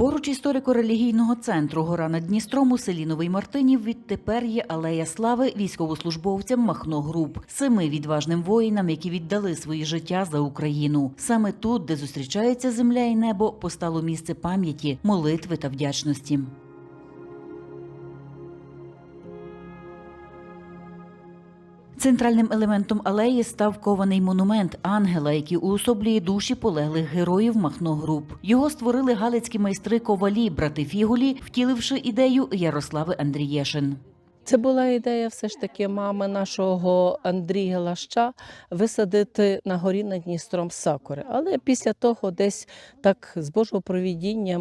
Поруч історико-релігійного центру Гора над Дністром у селі Новий Мартинів відтепер є алея слави військовослужбовцям Махно Груп, семи відважним воїнам, які віддали свої життя за Україну. Саме тут, де зустрічається земля і небо, постало місце пам'яті, молитви та вдячності. Центральним елементом алеї став кований монумент ангела, який уособлює душі полеглих героїв Махно Груп. Його створили галицькі майстри ковалі, брати Фігулі, втіливши ідею Ярослави Андрієшин. Це була ідея все ж таки мами нашого Андрія Лаща висадити на горі над Дністром сакури. Але після того, десь так з Божого провідіння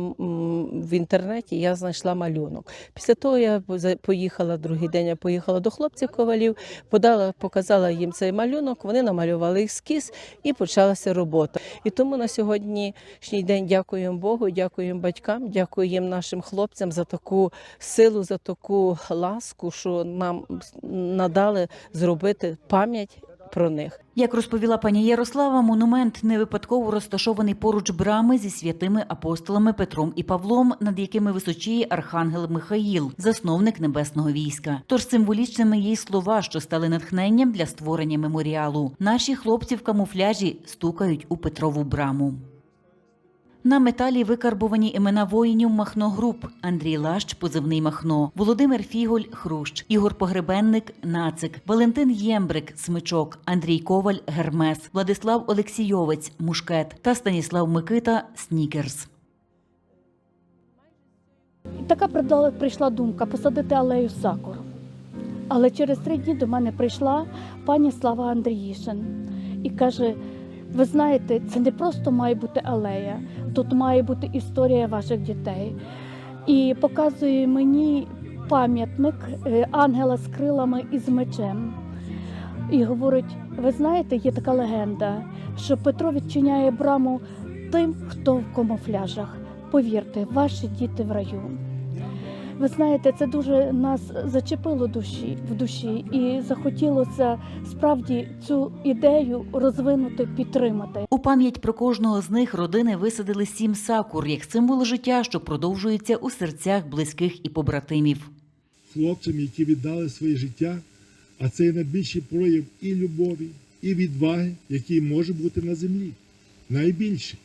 в інтернеті я знайшла малюнок. Після того я поїхала другий день. Я поїхала до хлопців ковалів, подала, показала їм цей малюнок. Вони намалювали ескіз і почалася робота. І тому на сьогоднішній день дякуємо Богу, дякуємо батькам, дякуємо нашим хлопцям за таку силу, за таку ласку, що нам надали зробити пам'ять про них. Як розповіла пані Ярослава, монумент не випадково розташований поруч брами зі святими апостолами Петром і Павлом, над якими височіє архангел Михаїл, засновник небесного війська. Тож символічними є слова, що стали натхненням для створення меморіалу. Наші хлопці в камуфляжі стукають у Петрову браму. На металі викарбовані імена воїнів Махно Груп, Андрій Лащ, позивний Махно, Володимир Фіголь, Хрущ, Ігор Погребенник, Нацик, Валентин Ємбрик, Смичок, Андрій Коваль, Гермес, Владислав Олексійовець, Мушкет. Та Станіслав Микита, Снікерс. Така прийшла думка посадити алею сакур. Але через три дні до мене прийшла пані Слава Андріїшин і каже: ви знаєте, це не просто має бути алея, тут має бути історія ваших дітей. І показує мені пам'ятник е, ангела з крилами і з мечем. І говорить: ви знаєте, є така легенда, що Петро відчиняє браму тим, хто в камуфляжах. Повірте, ваші діти в раю. Ви знаєте, це дуже нас зачепило душі в душі, і захотілося справді цю ідею розвинути, підтримати. У пам'ять про кожного з них родини висадили сім сакур як символ життя, що продовжується у серцях близьких і побратимів. хлопцям, які віддали своє життя, а це є найбільший прояв і любові, і відваги, який може бути на землі. Найбільший.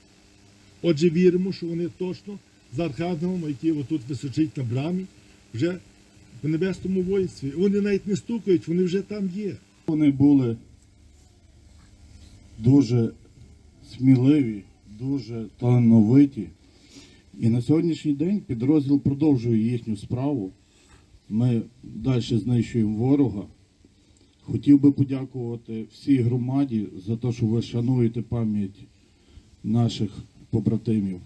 Отже, віримо, що вони точно з архангелом, який отут височить на брамі, вже в небесному воїнстві. Вони навіть не стукають, вони вже там є. Вони були дуже сміливі, дуже талановиті. І на сьогоднішній день підрозділ продовжує їхню справу. Ми далі знищуємо ворога. Хотів би подякувати всій громаді за те, що ви шануєте пам'ять наших побратимів.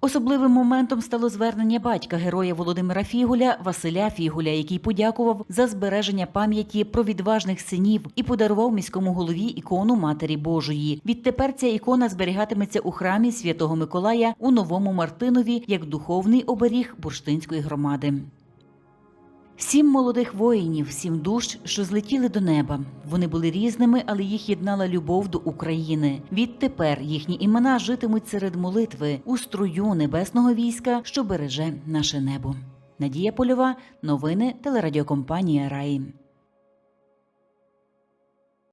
Особливим моментом стало звернення батька героя Володимира Фігуля Василя Фігуля, який подякував за збереження пам'яті про відважних синів і подарував міському голові ікону Матері Божої. Відтепер ця ікона зберігатиметься у храмі Святого Миколая у Новому Мартинові як духовний оберіг бурштинської громади. Сім молодих воїнів, сім душ, що злетіли до неба. Вони були різними, але їх єднала любов до України. Відтепер їхні імена житимуть серед молитви у струю небесного війська, що береже наше небо. Надія Польова, новини телерадіокомпанія Раї.